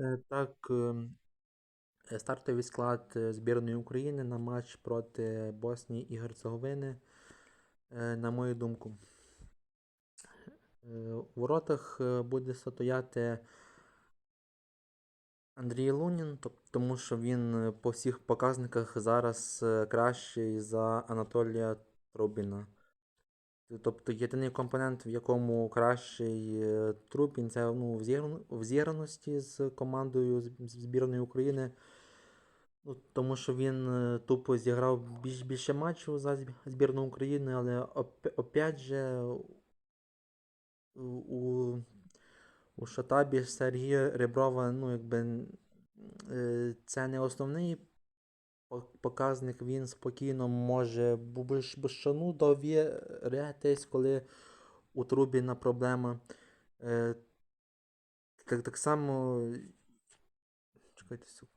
Е, Так, ем, стартовий склад е, збірної України на матч проти Боснії і Герцеговини, е, на мою думку. У воротах буде стояти Андрій Лунін, тому що він по всіх показниках зараз кращий за Анатолія Трубіна. Тобто єдиний компонент, в якому кращий е, Трубін, це ну, в зіграності з командою збірної України. Ну, тому що він е, тупо зіграв більш, більше матчів за збірну України, але оп- опять же у, у, Шатабі Сергія Реброва, ну, якби е, це не основний показник, він спокійно може бу- бу- довірятись, коли у Трубіна проблема. Е, так, так само. Чекайте секунду.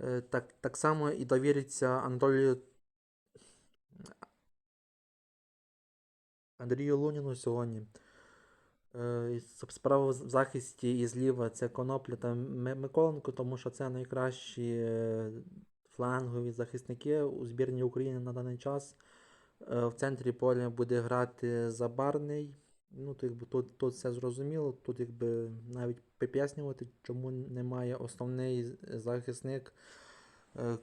Е, Так, так само і довіриться Анатолію Андрію Луніну сьогодні. Е, Справа в захисті і зліва це Конопля та Ми- Миколенко, тому що це найкращі е, флангові захисники у збірні України на даний час. Е, В центрі поля буде грати Забарний. Ну, якби тут, тут все зрозуміло. Тут якби навіть пояснювати, чому немає основний захисник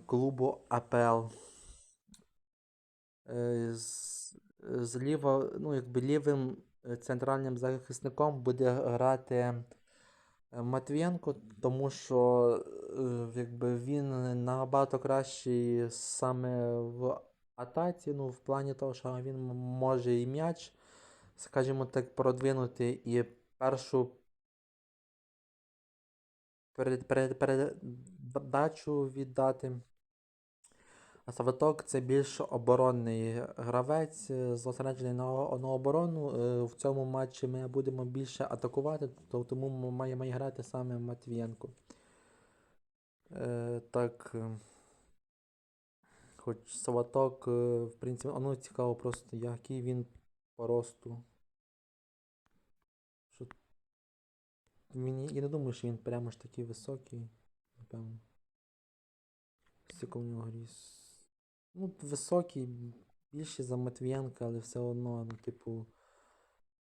клубу АПЛ. Зліва, ну, якби лівим центральним захисником буде грати е, Матвієнко, тому що е, якби він набагато кращий саме в атаці, ну, в плані того, що він може і м'яч, скажімо так, продвинути, і першу перед, перед, передачу віддати. А Саваток це більш оборонний гравець, е, зосереджений на, на оборону. Е, В цьому матчі ми будемо більше атакувати, то- тому м- має, грати саме Матвієнко. Е, так. е, Хоч Саваток, в принципі, ну цікаво просто, який він по росту. Що... Мені, я не думаю, що він прямо ж такий високий, напевно. Нього ріс. Ну, високий, більше за Матвієнка, але все одно, ну, типу,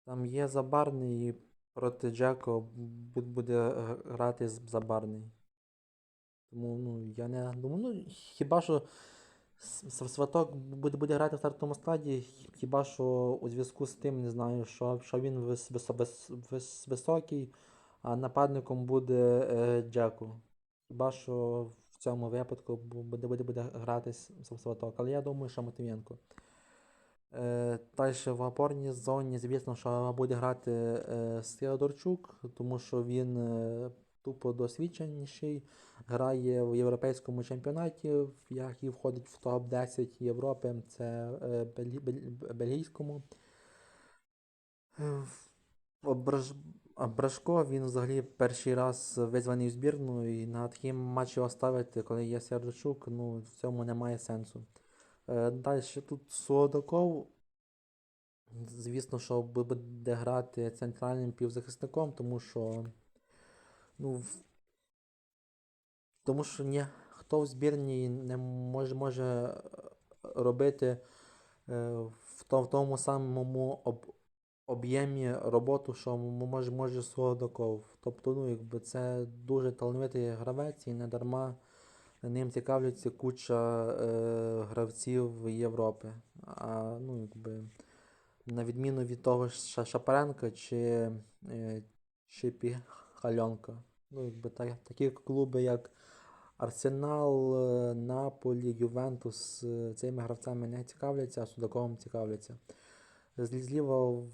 там є Забарний і проти Джеко буде грати Забарний. Тому, ну, я не думаю, ну, хіба що Сваток буде, буде грати в стартовому складі, хіба що у зв'язку з тим, не знаю, що, що він вис, вис, вис, вис, високий, а нападником буде е, Джеку. Хіба що цьому випадку буде, буде, буде грати С- С- Сваток, але я думаю, що Матвієнко. Е, Далі в опорній зоні, звісно, що буде грати е, Сидорчук, тому що він е, тупо досвідченіший, грає в європейському чемпіонаті, в який входить в топ-10 Європи, це е, бельгійському. Е. Брашко, він взагалі перший раз визваний в збірну, і на такий матч його ставити, коли є Сердочук, ну в цьому немає сенсу. Е, Далі тут Суодаков, звісно, що буде грати центральним півзахисником, тому що ну, тому що ні, хто в збірній не може, може робити е, в тому самому об, об'ємі роботу, що може, може Суодаков. Тобто, ну, якби це дуже талановитий гравець і не дарма ним цікавляться куча е, гравців Європи. А, ну, якби, на відміну від того ж Ша- Шапаренка чи, е, чи Піхальонка. Ну, якби, та, такі клуби, як Арсенал, е, Наполі, Ювентус е, цими гравцями не цікавляться, а Судаковим цікавляться. Злі- Зліва в,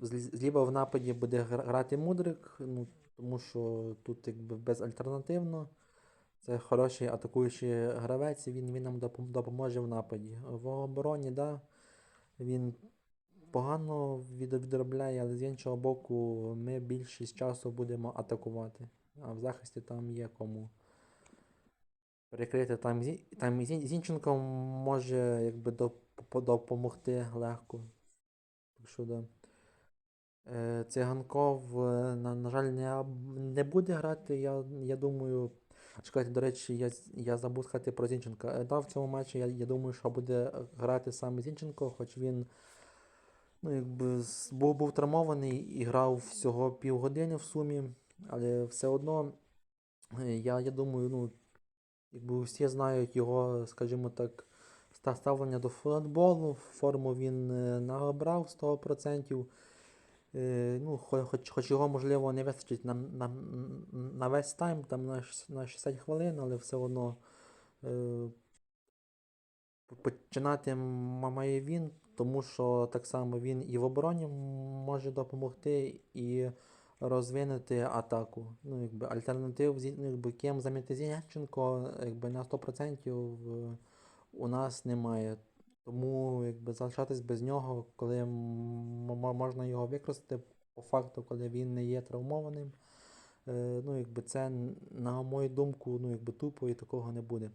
зліва в нападі буде грати Мудрик, ну, тому що тут якби безальтернативно. Це хороший атакуючий гравець, і він, він нам допоможе в нападі. В обороні, да, він погано відробляє, але з іншого боку, ми більшість часу будемо атакувати. А в захисті там є кому перекрити. Там, там Зінченко може якби допомогти легко. Да. Е, Циганков, е, на, на жаль, не, не буде грати. Я, я думаю. Чекайте, до речі, я, я забув сказати про Зінченка. Е, Да, в цьому матчі я, я думаю, що буде грати саме Зінченко, хоч він ну, якби, був, був травмований і грав всього півгодини в сумі, але все одно, я, я думаю, ну, якби всі знають його, скажімо так, ста- ставлення до футболу, форму він е, набрав 100%. Е, ну, хоч, хоч його, можливо, не вистачить на, на, на весь тайм, там на, на 60 хвилин, але все одно е, починати має він, тому що так само він і в обороні може допомогти, і розвинути атаку. Ну, якби альтернатив, ну, якби ким замінити Зінченко, якби на 100% у нас немає. Тому якби залишатись без нього, коли можна його використати по факту, коли він не є травмованим. Е, ну, якби це, на мою думку, ну, якби тупо і такого не буде.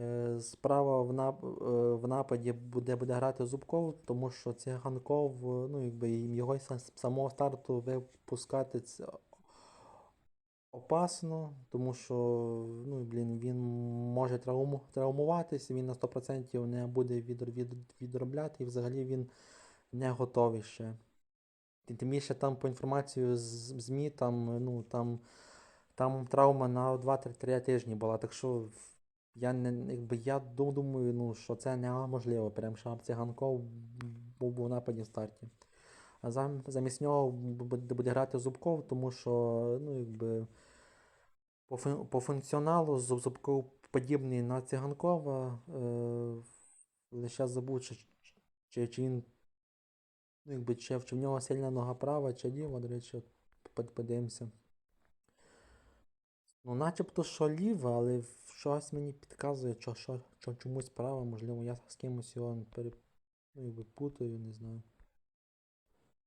Е, Справа в, нап... е, в нападі буде, буде грати Зубков, тому що Циганков, ну, якби його з самого старту випускати опасно, тому що ну, блін, він може травму... травмуватись, він на 100% не буде від... Від... відробляти, і взагалі він не готовий ще. Тим більше там по інформації з ЗМІ, там, ну, там, там травма на 2-3 тижні була, так що я не якби я думаю, ну, що це неможливо, прям щоб циганков був був нападі в старті. А зам, замість нього буде грати Зубков, тому що ну, якби, по, по функціоналу Зуб- подібний на циганкова. Е, лише забув, чи, чи, він ну, якби, чи, чи в нього сильна нога права, чи ліва, до речі, от подивимося. Ну, начебто, що ліва, але щось мені підказує, що, що, що чомусь права, можливо, я з кимось його пере, ну, якби путаю, не знаю.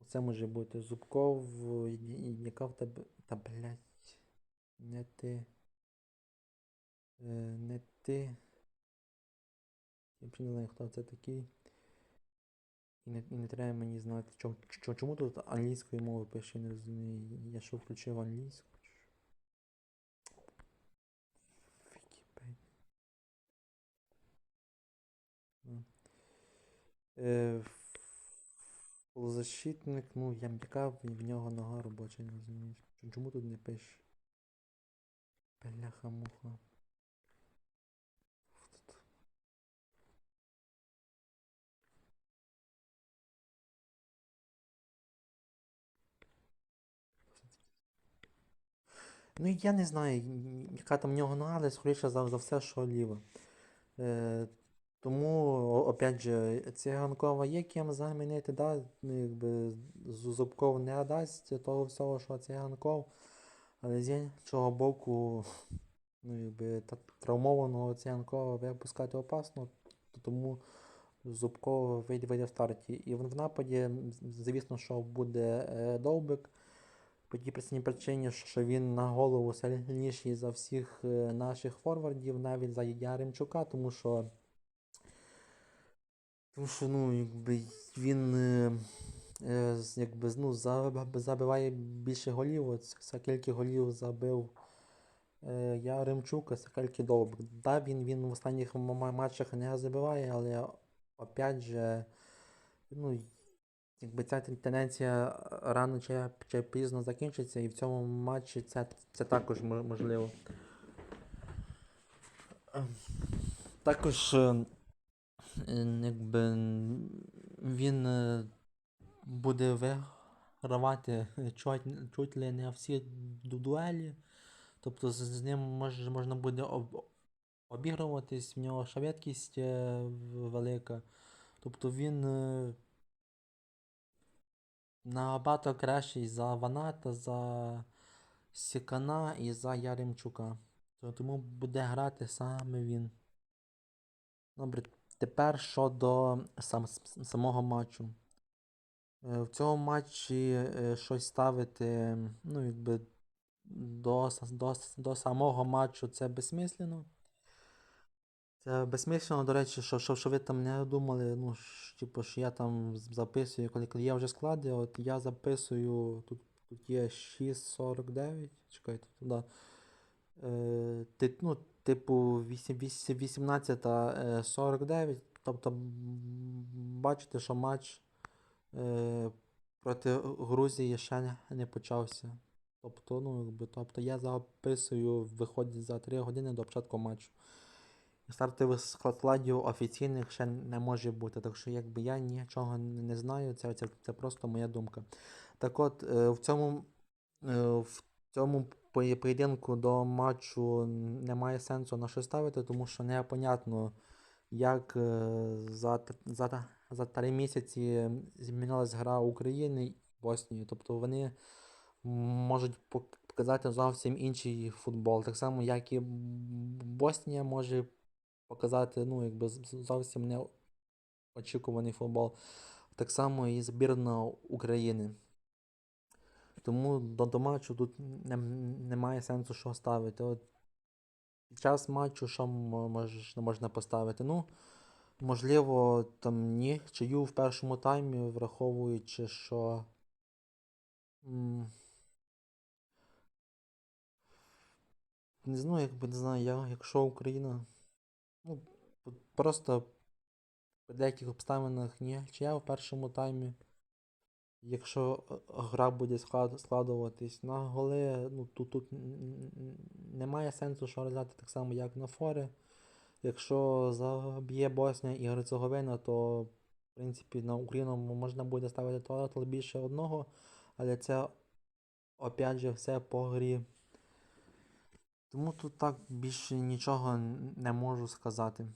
Це може бути Зубков, яка в тебе. Та блять. Не ти. Е, не ти. Я не знаю, хто це такий. І не, і не треба мені знати, чому, чому, тут англійської мови пише, не розумію. Я що включив англійську? Ну. Е, Полузащитник, ну, я м'яка, в нього нога робоча, не розумієш. Чому тут не пише? Бляха-муха. Ну, я не знаю, яка там в нього нога, але скоріше за, за все, що ліва. Е, тому, опять же, циганкова є ким замінити, да? ну, якби Зубков не дасть того всього, що циганков, але з іншого боку, ну, якби, та, травмованого циганкова випускати опасно, тому Зубков вийде, в старті. І в, нападі, звісно, що буде е, Довбик. По тій простій причині, що він на голову сильніший за всіх е, наших форвардів, навіть за Яремчука, тому що, тому що ну, якби він е, якби, ну, забиває більше голів. От скільки голів забив е, Яремчук, а скільки Довбик. Да, він, він в останніх матчах не забиває, але опять же, ну, якби ця тенденція рано чи, чи пізно закінчиться, і в цьому матчі це, це також можливо. Ем, Також е, е, якби він е, буде вигравати чуть, чуть ли не всі дуелі. Тобто з, ним мож, можна буде об, обігруватись, в нього швидкість е, велика. Тобто він е, набагато кращий за Ваната, за Сікана і за Яремчука. Тому буде грати саме він. Добре, тепер щодо сам, самого матчу. Е, В цьому матчі е, щось ставити, ну, якби до, до, до самого матчу це безсмислено. Це безсмислено, до речі, що, що, що ви там не думали, ну, що, типу, що я там записую, коли, коли я вже склади, от я записую, тут, тут є 6.49, чекайте, туди. Е, ти, ну, типу, 8, 8, 18.49, тобто бачите, що матч е, проти Грузії ще не, почався. Тобто, ну, якби, тобто я записую, виходить за 3 години до початку матчу. Стартових складів офіційних ще не може бути. Так що якби я нічого не знаю, це, це, це просто моя думка. Так от, е, в цьому, е, в цьому поєдинку до матчу немає сенсу на що ставити, тому що непонятно, як е, за, за, за три місяці змінилась гра України і Боснії. Тобто вони можуть показати зовсім інший футбол. Так само, як і Боснія може показати, ну, якби зовсім неочікуваний футбол. Так само і збірна України. Тому до, до матчу тут не, немає сенсу що ставити. От під час матчу що м- можна поставити? Ну, можливо, там ні, чию в першому таймі, враховуючи, що. Не знаю, якби не знаю, я, якщо Україна. Ну, просто при деяких обставинах ні. Чи я в першому таймі. Якщо е, гра буде склад, складуватись на голи, ну тут, тут немає сенсу що розглядати так само, як на фори. Якщо заб'є Боснія і Герцеговина, то в принципі на Україну можна буде ставити туалет більше одного, але це опять же все по грі. Тому тут так більше нічого не можу сказати.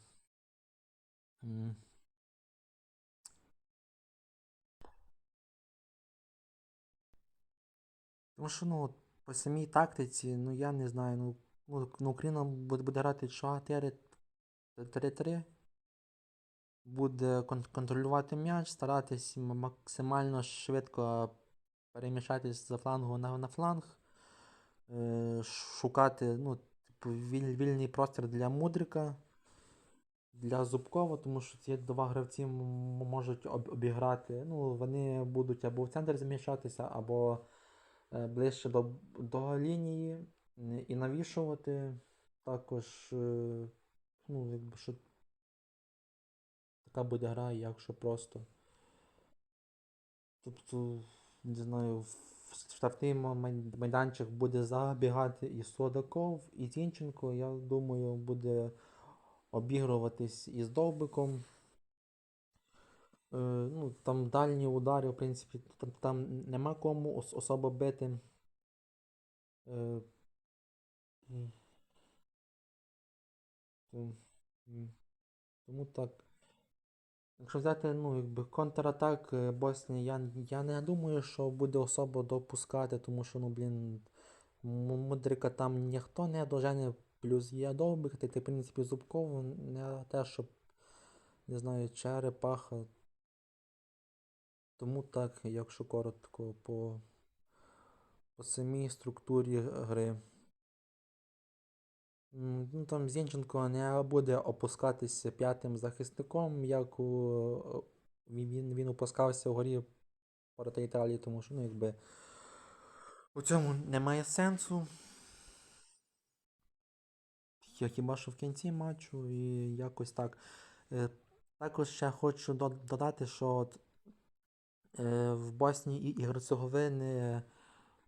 Тому що ну, по самій тактиці, ну я не знаю, ну, ну, ну Україна буде грати 4 3-3. Буде контролювати м'яч, старатись максимально швидко перемішатись за флангу на на фланг, е, шукати ну, типу, віль, вільний простір для Мудрика, для Зубкова, тому що ці два гравці можуть обіграти. Ну, Вони будуть або в центр зміщатися, або е, ближче до, до лінії і навішувати. Також. Е, ну, якби що така буде гра, якщо просто. Тобто, не знаю, в штрафний майданчик буде забігати і Судаков, і Зінченко, я думаю, буде обігруватись із Довбиком. Е, ну, там дальні удари, в принципі, там, там нема кому особо бити. Е, тому так. Якщо взяти, ну, якби контратак е, Боснії, я, я не думаю, що буде особо допускати, тому що, ну, блін, Мудрика там ніхто не дожене, плюс є Довбик, ти, ти, в принципі, Зубков, не те, щоб, не знаю, черепаха. Тому так, якщо коротко, по, по самій структурі гри. Ну, там Зінченко не буде опускатися п'ятим захисником, як у, він, він він опускався в горі проти Італії, тому що, ну, якби, у цьому немає сенсу. Я хіба що в кінці матчу і якось так. Е, Також ще хочу додати, що от, е, в Боснії і Герцеговини,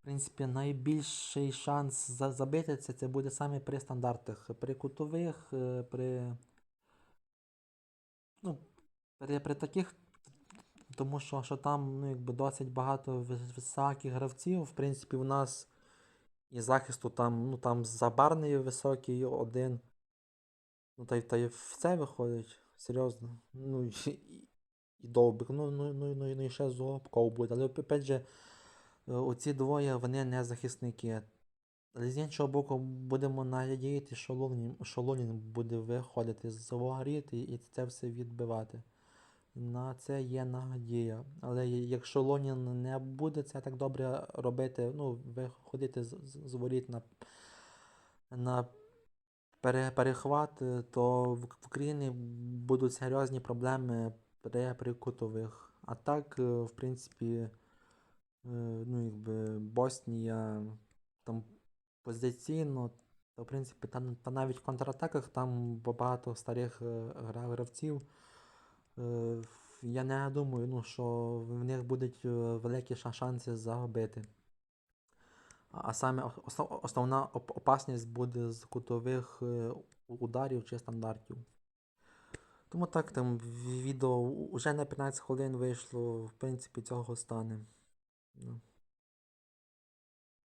принципі, найбільший шанс за- забити це, це буде саме при стандартах. При кутових, е, при. Ну, при, при таких, тому що, що там ну, якби досить багато високих гравців. В принципі, у нас і захисту там, ну там Забарний високий один. Ну, та й та й все виходить, серйозно. Ну, і, і, і довбик, ну, ну, ну, ну, ну і ще Зубков буде. Але опять же, оці двоє вони не захисники. Але з іншого боку, будемо надіяти, що Лунін, що Лунін буде виходити з воріт і, це все відбивати. На це є надія. Але якщо Лунін не буде це так добре робити, ну, виходити з, з, з воріт на, на пере, перехват, е, то в, в Україні будуть серйозні проблеми при, при кутових. А так, е, в принципі, е, ну, якби Боснія там позиційно, то, в принципі, та, та навіть в контратаках там багато старих е, гравців. Е, Я не думаю, ну, що в них будуть е, великі шанси загубити. А саме основна опасність буде з кутових е, ударів чи стандартів. Тому так, там відео уже на 15 хвилин вийшло, в принципі, цього стане. Ну.